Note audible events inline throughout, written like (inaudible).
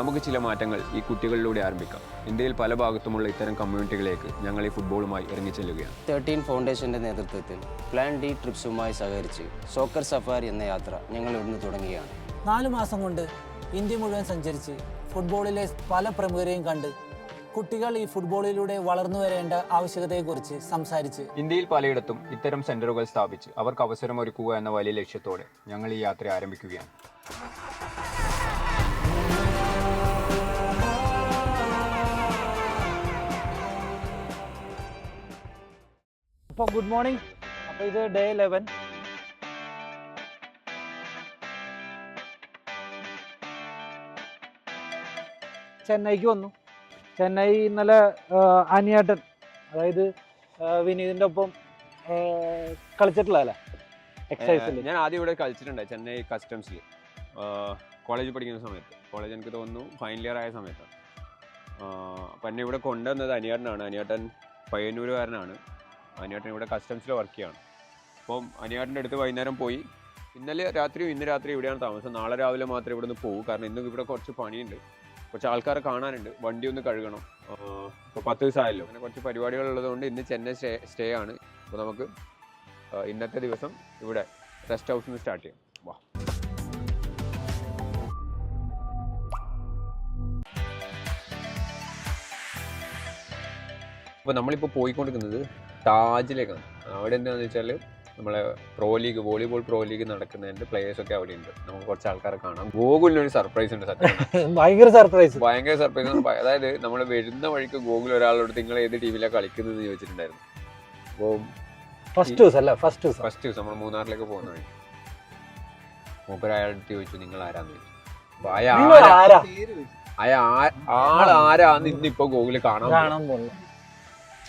നമുക്ക് ചില മാറ്റങ്ങൾ ഈ കുട്ടികളിലൂടെ ആരംഭിക്കാം. ഇന്ത്യയിൽ പല ഭാഗത്തുമുള്ള ഇത്തരം കമ്മ്യൂണിറ്റികളിലേക്ക് ഞങ്ങൾ ഈ ഫുട്ബോളുമായി ഇറങ്ങിച്ചെല്ലുകയാണ്. തേർട്ടീൻ ഫൗണ്ടേഷന്റെ നേതൃത്വത്തിൽ പ്ലാൻ ഡി ട്രിപ്സുമായി സഹകരിച്ച് സോക്കർ സഫാരി എന്ന യാത്ര ഞങ്ങൾ ഇവിടുന്ന് തുടങ്ങുകയാണ്. നാല് മാസം കൊണ്ട് ഇന്ത്യ മുഴുവൻ സഞ്ചരിച്ച് ഫുട്ബോളിലെ പല പ്രമുഖരെയും കണ്ട് കുട്ടികൾ ഈ ഫുട്ബോളിലൂടെ വളർന്നു വരേണ്ട ആവശ്യകതയെക്കുറിച്ച് സംസാരിച്ച് ഇന്ത്യയിൽ പലയിടത്തും ഇത്തരം സെന്ററുകൾ സ്ഥാപിച്ച് അവർക്ക് അവസരം ഒരുക്കുക എന്ന വലിയ ലക്ഷ്യത്തോടെ ഞങ്ങൾ ഈ യാത്ര ആരംഭിക്കുകയാണ്. അപ്പോൾ ഗുഡ് മോർണിംഗ്. അപ്പോൾ ഇത് ഡേ ലെവൻ ചെന്നൈക്ക് വന്നു. ചെന്നൈ ഇന്നലെ അനിയേട്ടൻ അതായത് വിനീതിന്റെ ഒപ്പം ആ, കളിച്ചിട്ടുള്ളതല്ലേ? എക്സൈസിൽ ഞാൻ ആദ്യം ഇവിടെ കളിച്ചിട്ടുണ്ട് ചെന്നൈ കസ്റ്റംസിൽ കോളേജിൽ പഠിക്കുന്ന സമയത്ത്. കോളേജ് എനിക്ക് തോന്നുന്നു ഫൈനൽ ഇയർ ആയ സമയത്ത് അപ്പം എന്നെ ഇവിടെ കൊണ്ടുവന്നത് അനിയാട്ടനാണ്. അനിയാട്ടൻ പയ്യന്നൂരുകാരനാണ്. അനിയാട്ടൻ ഇവിടെ കസ്റ്റംസിൽ വർക്ക് ചെയ്യാണ്. അപ്പം അനിയാട്ടന്റെ അടുത്ത് വൈകുന്നേരം പോയി. ഇന്നലെ രാത്രിയും ഇന്ന് രാത്രി ഇവിടെയാണ് താമസം. നാളെ രാവിലെ മാത്രമേ ഇവിടുന്ന് പോകും. കാരണം ഇന്ന് ഇവിടെ കുറച്ച് പണിയുണ്ട്. കുറച്ച് ആൾക്കാരെ കാണാനുണ്ട്. വണ്ടി ഒന്ന് കഴുകണം. ഇപ്പോൾ പത്ത് ദിവസമായല്ലോ. അങ്ങനെ കുറച്ച് പരിപാടികൾ ഉള്ളതുകൊണ്ട് ഇന്ന് ചെന്നൈ സ്റ്റേ സ്റ്റേ ആണ്. അപ്പോൾ നമുക്ക് ഇന്നത്തെ ദിവസം ഇവിടെ റെസ്റ്റ് ഹൗസിൽ നിന്ന് സ്റ്റാർട്ട് ചെയ്യാം. വാ. അപ്പോൾ നമ്മളിപ്പോൾ പോയിക്കൊണ്ടിരിക്കുന്നത് താജിലേക്കാണ് അവിടെ എന്താണെന്ന് വെച്ചാൽ നമ്മളെ pro league volleyball pro league നടക്കുന്നതിന്റെ players ഒക്കെ അവിടെ ഉണ്ട്. നമുക്ക് കുറച്ച് ആൾക്കാരെ കാണാം. ഗോകുലിന് ഒരു സർപ്രൈസ് ഉണ്ട് സത്യം (laughs) ഭയങ്കര സർപ്രൈസ് ഭയങ്കര സർപ്രൈസ് അതായത് നമ്മൾ വരുന്ന വഴിക്ക് ഗോകുൽ ഒരാളോട് നിങ്ങൾ ഏത് ടീമിലാണ് കളിക്കുന്നത് ചോദിച്ചിട്ടുണ്ടായിരുന്നു. അപ്പോൾ ഫസ്റ്റ് ദിവസം അല്ല? ഫസ്റ്റ് ദിവസം ഫസ്റ്റ് ദിവസം നമ്മൾ മൂന്നാറിലേക്ക് പോകുന്ന വഴി. മൂപ്പര് അയാളുടെ അടുത്ത് ചോദിച്ചു നിങ്ങൾ ആരാന്ന്? ചോദിച്ചു അപ്പൊ അയാൾ ആരാന്ന് ഇന്നിപ്പോ ഗോകുൽ കാണാൻ കാണാൻ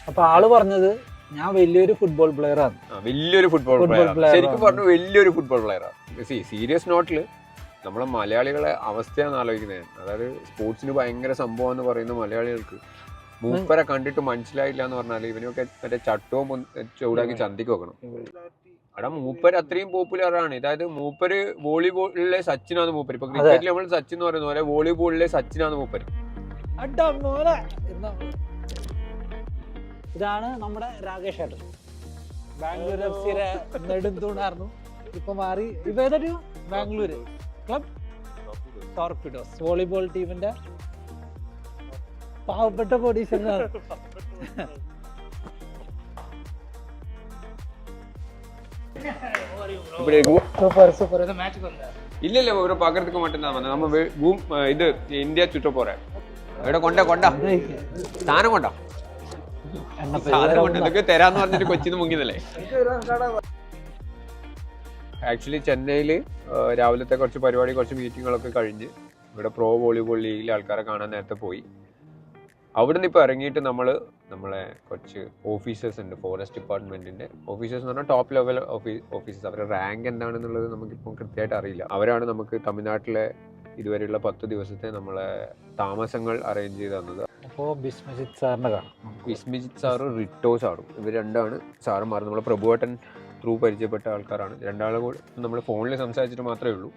അപ്പൊ ആൾ പറഞ്ഞത് ഞാൻ വലിയൊരു ഫുട്ബോൾ പ്ലെയർ ആണ്. വലിയൊരു ഫുട്ബോൾ പ്ലെയർ ശരിക്കും ആണ്. പറഞ്ഞു വലിയൊരു ഫുട്ബോൾ പ്ലെയറാണ് സി സീരിയസ് നോട്ടിൽ നമ്മളെ മലയാളികളെ അവസ്ഥയാണ് ആലോചിക്കുന്നത്. അതായത് സ്പോർട്സിന് ഭയങ്കര സംഭവം എന്ന് പറയുന്ന മലയാളികൾക്ക് മൂപ്പരെ കണ്ടിട്ട് മനസ്സിലായില്ല എന്ന് പറഞ്ഞാൽ ഇവനൊക്കെ മറ്റേ ചട്ടവും ചൂടാക്കി ചന്തിക്ക് വെക്കണം. അവിടെ മൂപ്പര് അത്രയും പോപ്പുലർ ആണ്. അതായത് മൂപ്പര് വോളിബോളിലെ സച്ചിനാണ് മൂപ്പര്. ഇപ്പൊ ക്രിക്കറ്റിൽ നമ്മൾ സച്ചിൻ എന്ന് പറയുന്ന പോലെ വോളിബോളിലെ സച്ചിനാണ് മൂപ്പര്. ഇതാണ് നമ്മുടെ രാകേഷ് ഏട്ടൻ ബാംഗ്ലൂർ എഫ് സിയുടെ നെടുന്തൂണായിരുന്നു ഇപ്പൊ മാറി ഇപ്പൊ ഏതൊരു ബാംഗ്ലൂര് ക്ലബ് ടോർപിഡോസ് വോളിബോൾ ടീമിന്റെ പാവപ്പെട്ട കോടീശ്വരനാണ് இப்படி സൂപ്പർ സൂപ്പർ இல்ல இல்ல ஒரு பாக்குறதுக்கு மட்டும்தான் வந்தேன் நம்ம வே- பூம் அஹ் இது இந்தியா சுற்ற போறேன் എവിടെ കൊണ്ട കൊണ്ട സാധനം കൊണ്ട സാധനം കൊണ്ട് തരാന്ന് പറഞ്ഞിട്ട് കൊച്ചിന്ന് മുങ്ങിയതല്ലേ? ആക്ച്വലി ചെന്നൈയിൽ രാവിലത്തെ കുറച്ച് പരിപാടി കുറച്ച് മീറ്റിങ്ങുകളൊക്കെ കഴിഞ്ഞ് ഇവിടെ പ്രോ വോളിബോൾ ലീഗിൽ ആൾക്കാരെ കാണാൻ നേരത്തെ പോയി. അവിടെ നിന്ന് ഇപ്പോൾ ഇറങ്ങിയിട്ട് നമ്മൾ നമ്മളെ കുറച്ച് ഓഫീസേഴ്സ് ഉണ്ട് ഫോറസ്റ്റ് ഡിപ്പാർട്ട്മെന്റിന്റെ ഓഫീസേഴ്സ് എന്ന് പറഞ്ഞാൽ ടോപ്പ് ലെവൽ ഓഫീസേഴ്സ് അവരുടെ റാങ്ക് എന്താണെന്നുള്ളത് നമുക്കിപ്പം കൃത്യമായിട്ട് അറിയില്ല. അവരാണ് നമുക്ക് തമിഴ്നാട്ടിലെ ഇതുവരെയുള്ള പത്ത് ദിവസത്തെ നമ്മളെ താമസങ്ങൾ അറേഞ്ച് ചെയ്ത് തന്നത്. അപ്പോ ബിസ്മജിത് സാറിനെ കാണാം. ബിസ്മജിത് സാറും റിട്ടോ സാറും. ഇവർ രണ്ടാണ്. സാറുമാർ നമ്മളെ പ്രഭുവേട്ടൻ ത്രൂ പരിചയപ്പെട്ട ആൾക്കാരാണ്. രണ്ടാളും കൂടെ നമ്മൾ ഫോണിൽ സംസാരിച്ചിട്ട് മാത്രമേ ഉള്ളൂ.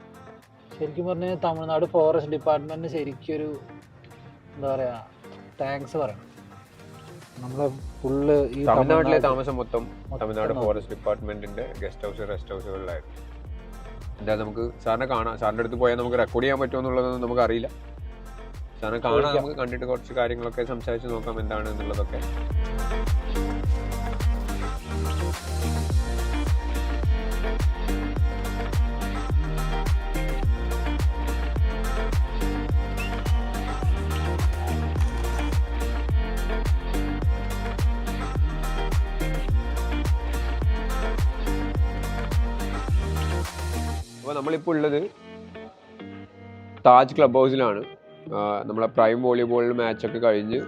ശരിക്കും പറഞ്ഞാൽ തമിഴ്നാട് ഫോറസ്റ്റ് ഡിപ്പാർട്ട്മെന്റിന് ശരിക്കൊരു എന്താ പറയാ താങ്ക്സ് പറയണം. നമ്മളെ ഫുള്ള് ഈ തമിഴ്നാട്ടിലെ താമസം മൊത്തം തമിഴ്നാട് ഫോറസ്റ്റ് ഡിപ്പാർട്ട്മെന്റിന്റെ ഗസ്റ്റ് ഹൗസ് റെസ്റ്റ് ഹൗസുകളിലായിരുന്നു എന്താ നമുക്ക് സാറിനെ കാണാം. സാറിന്റെ അടുത്ത് പോയാൽ നമുക്ക് റെക്കോർഡ് ചെയ്യാൻ പറ്റുമോ എന്നുള്ളതൊന്നും നമുക്ക് അറിയില്ല. സാറിനെ കാണാൻ നമുക്ക് കണ്ടിട്ട് കുറച്ച് കാര്യങ്ങളൊക്കെ സംസാരിച്ച് നോക്കാം എന്താണ് എന്നുള്ളതൊക്കെ. അപ്പോൾ നമ്മളിപ്പോൾ ഉള്ളത് താജ് ക്ലബ് ഹൗസിലാണ്. നമ്മളെ പ്രൈം വോളിബോളിൽ മാച്ചൊക്കെ കഴിഞ്ഞ്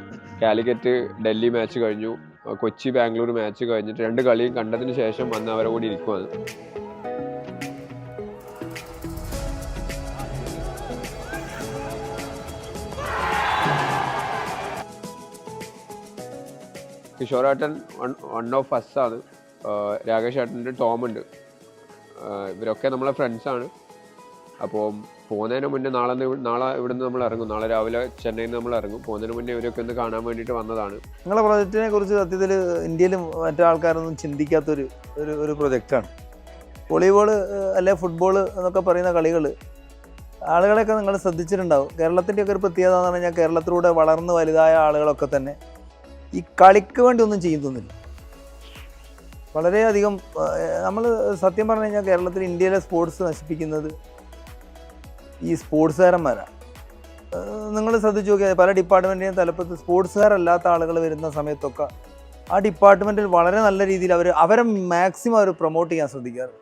കാലിക്കറ്റ് ഡൽഹി മാച്ച് കഴിഞ്ഞു. കൊച്ചി ബാംഗ്ലൂർ മാച്ച് കഴിഞ്ഞിട്ട് രണ്ട് കളിയും കണ്ടതിന് ശേഷം വന്ന് അവരെ കൂടി ഇരിക്കുവാണ്. കിഷോറേട്ടൻ വൺ ഓഫ് ഫസ്റ്റ് ആണ്. രാകേഷ് ഏട്ടന്റെ ടോം ഉണ്ട് ഇവരൊക്കെ നമ്മളെ ഫ്രണ്ട്സാണ് അപ്പോൾ പോകുന്നതിന് മുന്നേ നാളെ നാളെ ഇവിടുന്ന് നമ്മൾ ഇറങ്ങും. നാളെ രാവിലെ ചെന്നൈയിൽ നമ്മൾ ഇറങ്ങും. പോകുന്നതിന് മുന്നേ ഇവരൊക്കെ ഒന്ന് കാണാൻ വേണ്ടിയിട്ട് വന്നതാണ്. നിങ്ങളുടെ പ്രൊജക്റ്റിനെ കുറിച്ച് സത്യത്തിൽ ഇന്ത്യയിലും മറ്റു ആൾക്കാരൊന്നും ചിന്തിക്കാത്തൊരു ഒരു ഒരു പ്രൊജക്റ്റാണ്. വോളിബോൾ അല്ലെ ഫുട്ബോൾ എന്നൊക്കെ പറയുന്ന കളികൾ ആളുകളെയൊക്കെ നിങ്ങൾ ശ്രദ്ധിച്ചിട്ടുണ്ടാവും. കേരളത്തിന്റെ ഒക്കെ ഒരു പ്രത്യേകത എന്ന് പറഞ്ഞാൽ കേരളത്തിലൂടെ വളർന്ന് വലുതായ ആളുകളൊക്കെ തന്നെ ഈ കളിക്ക് വേണ്ടി ഒന്നും ചെയ്യുന്നില്ല വളരെയധികം നമ്മൾ സത്യം പറഞ്ഞു കഴിഞ്ഞാൽ കേരളത്തിൽ ഇന്ത്യയിലെ സ്പോർട്സ് നശിപ്പിക്കുന്നത് ഈ സ്പോർട്സുകാരന്മാരാണ് നിങ്ങൾ ശ്രദ്ധിച്ചു നോക്കിയാൽ പല ഡിപ്പാർട്ട്മെന്റിന്റെയും തലപ്പത്ത് സ്പോർട്സുകാരല്ലാത്ത ആളുകൾ വരുന്ന സമയത്തൊക്കെ ആ ഡിപ്പാർട്ട്മെന്റിൽ വളരെ നല്ല രീതിയിൽ അവർ അവരെ മാക്സിമം അവർ പ്രൊമോട്ട് ചെയ്യാൻ ശ്രദ്ധിക്കാറ്.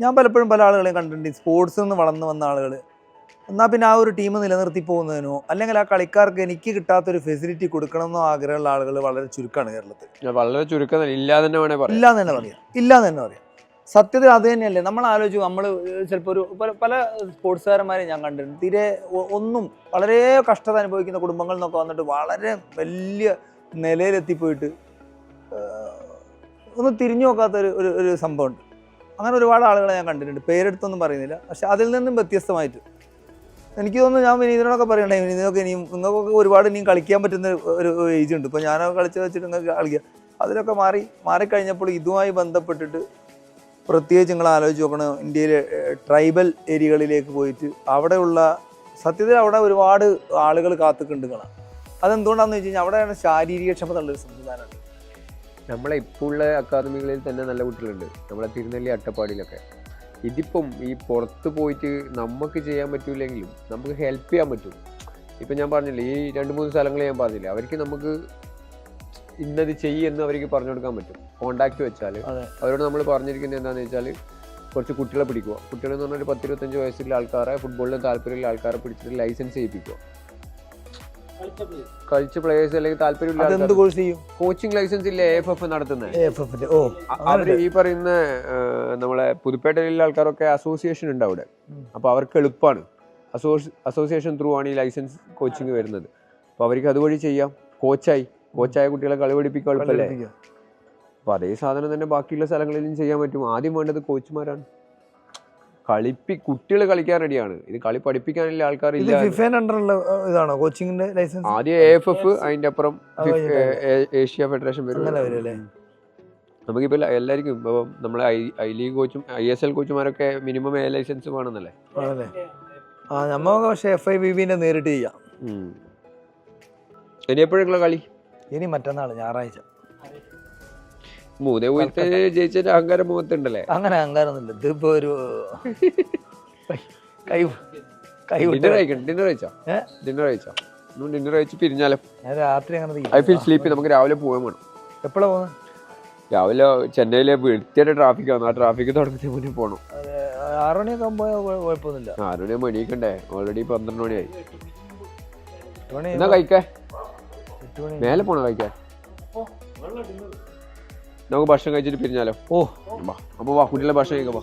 ഞാൻ പലപ്പോഴും പല ആളുകളെയും കണ്ടിട്ടുണ്ട്. സ്പോർട്സിൽ നിന്ന് വളർന്നു വന്ന ആളുകൾ. എന്നാൽ പിന്നെ ആ ഒരു ടീം നിലനിർത്തി പോകുന്നതിനോ അല്ലെങ്കിൽ ആ കളിക്കാർക്ക് എനിക്ക് കിട്ടാത്തൊരു ഫെസിലിറ്റി കൊടുക്കണമെന്നോ ആഗ്രഹമുള്ള ആളുകൾ വളരെ ചുരുക്കമാണ് കേരളത്തിൽ. വളരെ ചുരുക്കം ഇല്ലാതെ തന്നെ വേണേ പറയാം. ഇല്ലാന്ന് തന്നെ പറയാം. ഇല്ലാന്ന് തന്നെ പറയാം. സത്യത്തിൽ അത് തന്നെയല്ലേ? നമ്മൾ ആലോചിച്ചു നമ്മൾ ചിലപ്പോൾ ഒരു പല പല ഞാൻ കണ്ടിട്ടുണ്ട്. തീരെ ഒന്നും വളരെ കഷ്ടത അനുഭവിക്കുന്ന കുടുംബങ്ങളിൽ നിന്നൊക്കെ വന്നിട്ട് വളരെ വലിയ നിലയിലെത്തിപ്പോയിട്ട് ഒന്ന് തിരിഞ്ഞു നോക്കാത്ത ഒരു ഒരു ഒരു സംഭവമുണ്ട്. അങ്ങനെ ഒരുപാട് ആളുകളെ ഞാൻ കണ്ടിട്ടുണ്ട്. പേരെടുത്തൊന്നും പറയുന്നില്ല. പക്ഷെ അതിൽ നിന്നും വ്യത്യസ്തമായിട്ട് എനിക്ക് തോന്നുന്നു ഞാൻ വിനീതനോടൊക്കെ പറയണ്ടേ? വിനീതനൊക്കെ ഇനിയും നിങ്ങൾക്കൊക്കെ ഒരുപാട് ഇനിയും കളിക്കാൻ പറ്റുന്ന ഒരു ഏജ് ഉണ്ട്. ഇപ്പോൾ ഞാനൊക്കെ കളിച്ച് വെച്ചിട്ട് നിങ്ങൾക്ക് കളിക്കുക അതിലൊക്കെ മാറി മാറിക്കഴിഞ്ഞപ്പോൾ ഇതുമായി ബന്ധപ്പെട്ടിട്ട് പ്രത്യേകിച്ച് നിങ്ങൾ ആലോചിച്ച് നോക്കണം. ഇന്ത്യയിലെ ട്രൈബൽ ഏരിയകളിലേക്ക് പോയിട്ട് അവിടെയുള്ള സത്യത്തിൽ അവിടെ ഒരുപാട് ആളുകൾ കാത്തുക്കുണ്ട് കാണാം അതെന്തുകൊണ്ടാന്ന് വെച്ച് കഴിഞ്ഞാൽ അവിടെയാണ് ശാരീരിക ക്ഷമത ഉള്ളൊരു സംവിധാനം. നമ്മളെ ഇപ്പോൾ ഉള്ള അക്കാദമികളിൽ തന്നെ നല്ല കുട്ടികളുണ്ട്. നമ്മളെ തിരുനെല്ലി അട്ടപ്പാടിയിലൊക്കെ. ഇതിപ്പം ഈ പുറത്ത് പോയിട്ട് നമുക്ക് ചെയ്യാൻ പറ്റൂലെങ്കിലും നമുക്ക് ഹെൽപ്പ് ചെയ്യാൻ പറ്റും. ഇപ്പം ഞാൻ പറഞ്ഞില്ലേ ഈ രണ്ട് മൂന്ന് സ്ഥലങ്ങൾ ഞാൻ പറഞ്ഞില്ലേ അവർക്ക് നമുക്ക് ഇന്നത് ചെയ്യുമെന്ന് അവർക്ക് പറഞ്ഞു കൊടുക്കാൻ പറ്റും. കോണ്ടാക്ട് വെച്ചാൽ. അവരോട് നമ്മൾ പറഞ്ഞിരിക്കുന്നത് എന്താണെന്ന് വെച്ചാൽ കുറച്ച് കുട്ടികളെ പിടിക്കുക. കുട്ടികൾ എന്ന് പറഞ്ഞാൽ ഒരു പത്തിരുപത്തഞ്ച് വയസ്സുള്ള ആൾക്കാരെ ഫുട്ബോളിന് താല്പര്യമുള്ള ആൾക്കാരെ പിടിച്ചിട്ട് ലൈസൻസ് ചെയ്യിപ്പിക്കുക. കളിച്ച പ്ലേയേഴ്സ് അല്ലെങ്കിൽ താല്പര്യമില്ല കോഴ്സ് ചെയ്യും? കോച്ചിങ് ലൈസൻസ് ഇല്ല എഫ് എഫ് നടത്തുന്നത് ഓ ഈ പറയുന്ന നമ്മളെ പുതുപ്പേട്ടയിലുള്ള ആൾക്കാരൊക്കെ അസോസിയേഷൻ ഉണ്ട് അവിടെ. അപ്പോൾ അപ്പൊ അവർക്ക് എളുപ്പമാണ് അസോസിയേഷൻ ത്രൂ ആണ് ഈ ലൈസൻസ് കോച്ചിങ് വരുന്നത്. അപ്പൊ അവർക്ക് അതുവഴി ചെയ്യാം. കോച്ചായി കോച്ചായ കുട്ടികളെ കളി പഠിപ്പിക്കാൻ എളുപ്പമല്ലേ പഠിപ്പിക്കുക. അപ്പൊ അതേ സാധനം തന്നെ ബാക്കിയുള്ള സ്ഥലങ്ങളിലും ചെയ്യാൻ പറ്റും. ആദ്യം വേണ്ടത് കോച്ചുമാരാണ്. കളിപ്പി കുട്ടികൾ കളിക്കാൻ റെഡിയാണ് ഇത് കളി പഠിപ്പിക്കാനുള്ള ആൾക്കാർ ആൾക്കാരില്ല ഇതാണോ? കോച്ചിങ്ങിന്റെ ലൈസൻസ് ആദ്യം എ എഫ് എഫ് അതിന്റെ അപ്പുറം ഏഷ്യ ഫെഡറേഷൻ വരും. നമുക്കിപ്പോൾ എല്ലാവർക്കും ഇപ്പോൾ നമ്മളെ ഐ ഐ ലീഗ് കോച്ചും ഐ എസ് എൽ കോച്ചുമാരൊക്കെ മിനിമം എ ലൈസൻസ് വേണമെന്നല്ലേ? ആ നമ്മൾക്ക് പക്ഷേ എഫ് ഐ ബി നേരിട്ട് ചെയ്യാം. ഇനി എപ്പോഴേക്കുള്ള കളി? ഇനി മറ്റന്നാൾ ഞായറാഴ്ച. മൂന്നേ പോയിട്ട് ജയിച്ചതിന്റെ അഹങ്കാരം മുഖത്തുണ്ടല്ലേ? അങ്ങനെ അഹങ്കാരമൊന്നുമില്ല ഇതിപ്പോ ഒരു (laughs) കൈ കൈ ഡിന്നർ കഴിക്കണം. ഡിന്നർ കഴിച്ചോ? ഡിന്നർ കഴിച്ചോ? ഡിന്നർ കഴിച്ച് പിരിഞ്ഞാലോ? ഞാൻ രാത്രി അങ്ങനെ ഐ ഫീൽ സ്ലീപ്പി നമുക്ക് രാവിലെ പോകാൻ വേണം എപ്പോഴാ പോകുന്നത് രാവിലെ ചെന്നൈയിലെ വൃത്തിയുടെ ട്രാഫിക് ആണ്. ആ ട്രാഫിക് തുടങ്ങുന്നതിന് മുന്നേ പോകണം ആറുമണിയൊക്കെ ആകുമ്പോൾ കുഴപ്പമൊന്നുമില്ല ആറുമണി മണിയൊക്കെ ഓൾറെഡി പന്ത്രണ്ട് മണിയായി. എന്നാ കഴിക്കേ? മേലെ പോണോ കഴിക്കാൻ? നമുക്ക് ഭക്ഷണം കഴിച്ചിട്ട് പിരിഞ്ഞാലോ ഓ വാ അപ്പൊ വാ കുട്ടികളെ ഭക്ഷണം കഴിക്കാം വാ.